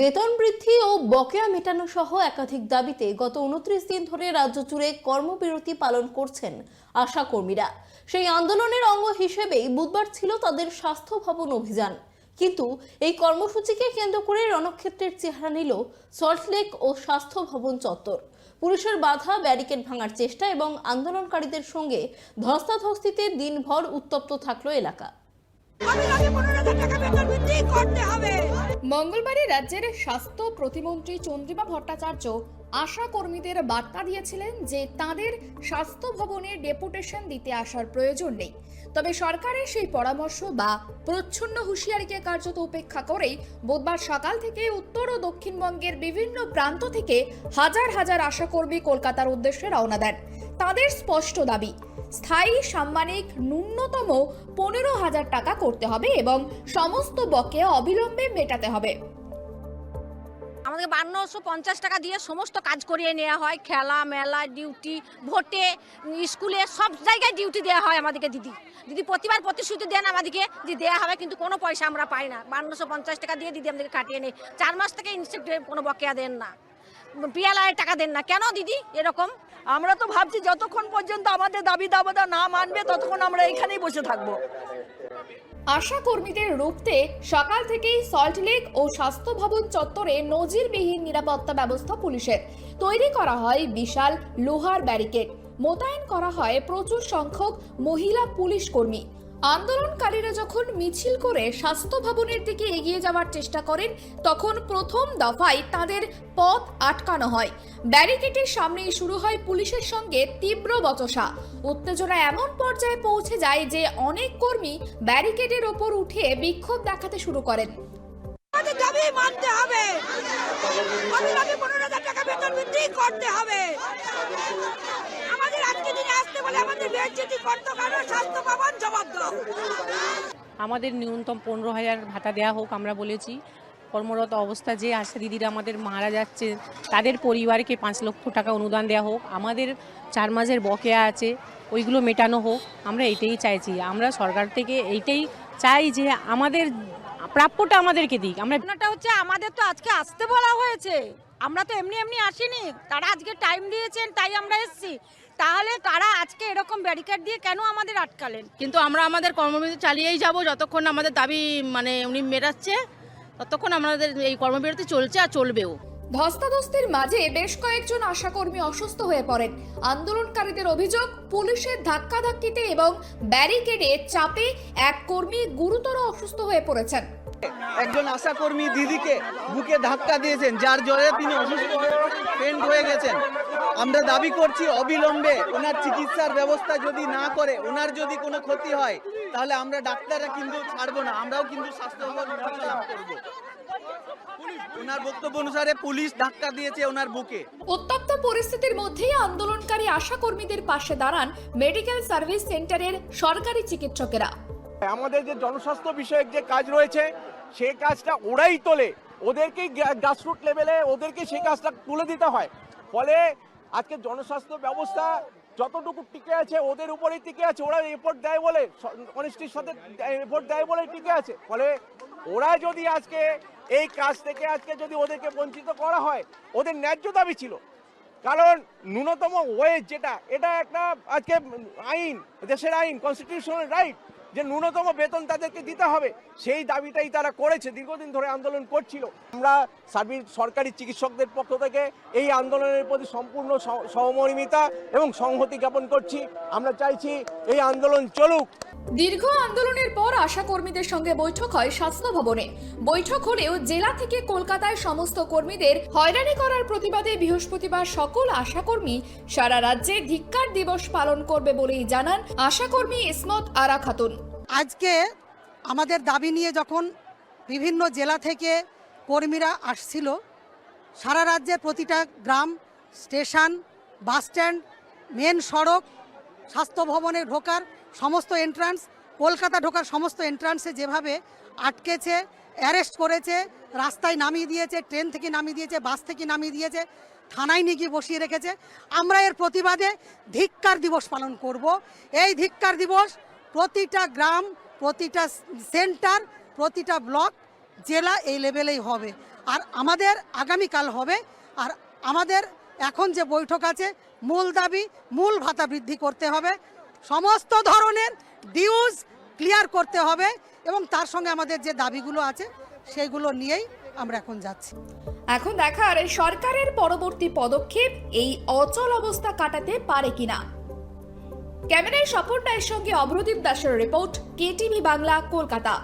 বেতন বৃদ্ধি ও বকেয়া মেটানো সহ একাধিক দাবিতে গত উনত্রিশ দিন ধরে রাজ্য জুড়ে কর্মবিরতি পালন করছেন আশা কর্মীরা সেই আন্দোলনের অঙ্গ হিসেবেই বুধবার ছিল তাদের স্বাস্থ্য ভবন অভিযান। কিন্তু এই কর্মসূচিকে কেন্দ্র করে রণক্ষেত্রের চেহারা নিল সল্টলেক ও স্বাস্থ্য ভবন চত্বর। পুলিশের বাধা, ব্যারিকেড ভাঙার চেষ্টা এবং আন্দোলনকারীদের সঙ্গে ধস্তাধস্তিতে দিনভর উত্তপ্ত থাকল এলাকা। মঙ্গলবারই রাজ্যের স্বাস্থ্য প্রতিমন্ত্রী চন্দ্রিমা ভট্টাচার্য আশা কর্মীদের বার্তা দিয়েছিলেন যে তাদের স্বাস্থ্য ভবনে ডেপুটেশন দিতে আসার প্রয়োজন নেই। তবে সরকারের সেই পরামর্শ বা প্রচ্ছন্ন হুঁশিয়ারিকে কার্যত উপেক্ষা করেই বুধবার সকাল থেকে উত্তর ও দক্ষিণবঙ্গের বিভিন্ন প্রান্ত থেকে হাজার হাজার আশাকর্মী কলকাতার উদ্দেশ্যে রওনা দেন। তাদের স্পষ্ট দাবি স্থায়ী সাম্মানিক ন্যূনতম পনেরো হাজার টাকা করতে হবে এবং সমস্ত বকেয়া অবিলম্বে মেটাতে হবে। আমাদের বান্নশো পঞ্চাশ টাকা দিয়ে সমস্ত কাজ করিয়ে নেওয়া হয়। খেলা, মেলা, ডিউটি, ভোটে, স্কুলে সব জায়গায় ডিউটি দেওয়া হয় আমাদেরকে দিদি। দিদি প্রতিবার প্রতিশ্রুতি দেন আমাদেরকে যে দেওয়া হবে কিন্তু কোনো পয়সা আমরা পাই না। বান্নশো পঞ্চাশ টাকা দিয়ে দিদি আমাদেরকে কাটিয়ে নেই চার মাস থেকে ইনস্টিটিউটে কোনো বকেয়া দেন না। পিএলআই টাকা দেন না। কেন দিদি? এরকম আমরা তো ভাবছি যতক্ষণ পর্যন্ত আমাদের দাবি দাবাদা না মানবে, ততক্ষণ আমরা এখানেই বসে থাকব। আশা কর্মীদের রুখতে সকাল থেকেই সল্টলেক ও স্বাস্থ্য ভবন চত্বরে নজিরবিহীন নিরাপত্তা ব্যবস্থা পুলিশের। তৈরি করা হয় বিশাল লোহার ব্যারিকেড। মোতায়েন করা হয় প্রচুর সংখ্যক মহিলা পুলিশ কর্মী। আন্দোলনকারীরা যখন মিছিল করে স্বাস্থ্য ভবনের দিকে এগিয়ে যাওয়ার চেষ্টা করেন, তখন প্রথম দফায় তাদের পথ আটকানো হয়। ব্যারিকেডের সামনেই শুরু হয় পুলিশের সঙ্গে তীব্র বচসা। উত্তেজনা এমন পর্যায়ে পৌঁছে যায় যে অনেক কর্মী ব্যারিকেডের ওপর উঠে বিক্ষোভ দেখাতে শুরু করেন। মানতে হবে। করতে হবে। আমাদের ন্যূনতম পনেরো হাজার ভাতা দেওয়া হোক আমরা বলেছি। কর্মরত অবস্থা যে আশা দিদিরা আমাদের মারা যাচ্ছে তাদের পরিবারকে পাঁচ লক্ষ টাকা অনুদান দেওয়া হোক আমাদের চার মাসের বকেয়া আছে ওইগুলো মেটানো হোক আমরা এটাই চাইছি। আমরা সরকার থেকে এইটাই চাই যে আমাদের প্রাপ্যটা আমাদেরকে দিক। আমরা হচ্ছে আমাদের তো আজকে আসতে বলা হয়েছে। আমরা তো এমনি এমনি আসিনি। তারা আজকে টাইম দিয়েছেন তাই আমরা এসেছি। তাহলে তারা আজকে এরকম ব্যারিকেড দিয়ে কেন আমাদের আটকালেন? কিন্তু আমরা আমাদের কর্মবিরতি চালিয়েই যাব যতক্ষণ আমাদের দাবি মানে উনি মেটাচ্ছে ততক্ষণ আমাদের এই কর্মবিরতি চলছে আর চলবেও। ধস্তাধস্তির মাঝে বেশ কয়েকজন আশাকর্মী অসুস্থ হয়ে পড়েন। আন্দোলনকারীদের অভিযোগ পুলিশের ধাক্কাধাক্কিতে এবং ব্যারিকেডে চাপে এক কর্মী গুরুতর অসুস্থ হয়ে পড়েছেন। একজন আশাকর্মী দিদিকে বুকে ধাক্কা দিয়েছেন, যার জলে তিনি অসুস্থ হয়ে পেন্ট হয়ে গেছেন। আমরা দাবি করছি, অবিলম্বে ওনার চিকিৎসার ব্যবস্থা যদি না করে, ওনার যদি কোনো ক্ষতি হয়, তাহলে আমরা ডাক্তাররা কিন্তু ছাড়বো না, আমরাও কিন্তু স্বাস্থ্য পরিচালনা করব। আন্দোলনকারী আশাকর্মীদের পাশে দাঁড়ান মেডিকেল সার্ভিস সেন্টারের সরকারি চিকিৎসকেরা। আমাদের যে জনস্বাস্থ্য বিষয়ক যে কাজ রয়েছে সেই কাজটা ওরাই তোলে। ওদেরকেই গ্রাসরুট লেভেলে ওদেরকে সেই কাজটা তুলে দিতে হয়। ফলে আজকে জনস্বাস্থ্য ব্যবস্থা যতটুকু টিকে আছে, ওদের উপরেই টিকে আছে। ওরা রিপোর্ট দেয় বলে অনিষ্টির সাথে রিপোর্ট দেয় বলে টিকে আছে। ফলে ওরা যদি আজকে এই কাজ থেকে আজকে যদি ওদেরকে বঞ্চিত করা হয়, ওদের ন্যায্য দাবি ছিল। কারণ ন্যূনতম ওয়েজ যেটা, এটা একটা আজকে আইন, দেশের আইন কনস্টিটিউশনাল রাইট যে ন্যূনতম বেতন তাদেরকে দিতে হবে, সেই দাবিটাই তারা করেছে, দীর্ঘদিন ধরে আন্দোলন করছিল। আমরা সার্বিক সরকারি চিকিৎসকদের পক্ষ থেকে এই আন্দোলনের প্রতি সম্পূর্ণ সহমর্মিতা এবং সংহতি জ্ঞাপন করছি। আমরা চাইছি এই আন্দোলন চলুক। দীর্ঘ আন্দোলনের পর আশাকর্মীদের সঙ্গে বৈঠক হয় স্বাস্থ্য ভবনে। বৈঠক হলেও জেলা থেকে কলকাতায় সমস্ত কর্মীদের হয়রানি করার প্রতিবাদে বৃহস্পতিবার সকল আশাকর্মী সারা রাজ্যে ধিক্কার দিবস পালন করবে বলেই জানান আশাকর্মী ইসমত আরা খাতুন আজকে আমাদের দাবি নিয়ে যখন বিভিন্ন জেলা থেকে কর্মীরা আসছিল, সারা রাজ্যের প্রতিটা গ্রাম, স্টেশন বাসস্ট্যান্ড মেন সড়ক, স্বাস্থ্য ভবনে ঢোকার সমস্ত এন্ট্রান্স কলকাতা ঢোকার সমস্ত এন্ট্রান্সে যেভাবে আটকেছে অ্যারেস্ট করেছে, রাস্তায় নামিয়ে দিয়েছে ট্রেন থেকে নামিয়ে দিয়েছে বাস থেকে নামিয়ে দিয়েছে, থানায় নিয়ে গিয়ে বসিয়ে রেখেছে, আমরা এর প্রতিবাদে ধিক্কার দিবস পালন করব। এই ধিক্কার দিবস প্রতিটা গ্রাম, প্রতিটা সেন্টার, প্রতিটা ব্লক, জেলা এই লেভেলেই হবে। আর আমাদের আগামীকাল হবে। আর আমাদের এখন যে বৈঠক আছে, মূল দাবি, মূল ভাতা বৃদ্ধি করতে হবে। সমস্ত ধরনের ডিউজ ক্লিয়ার করতে হবে এবং তার সঙ্গে আমাদের যে দাবিগুলো আছে সেইগুলো নিয়েই আমরা এখন যাচ্ছি। এখন দেখার, সরকারের পরবর্তী পদক্ষেপ এই অচল অবস্থা কাটাতে পারে কিনা? ক্যামেরায় স্বপন সঙ্গে অভ্রদীপ দাসের রিপোর্ট কেটিভি বাংলা কলকাতা।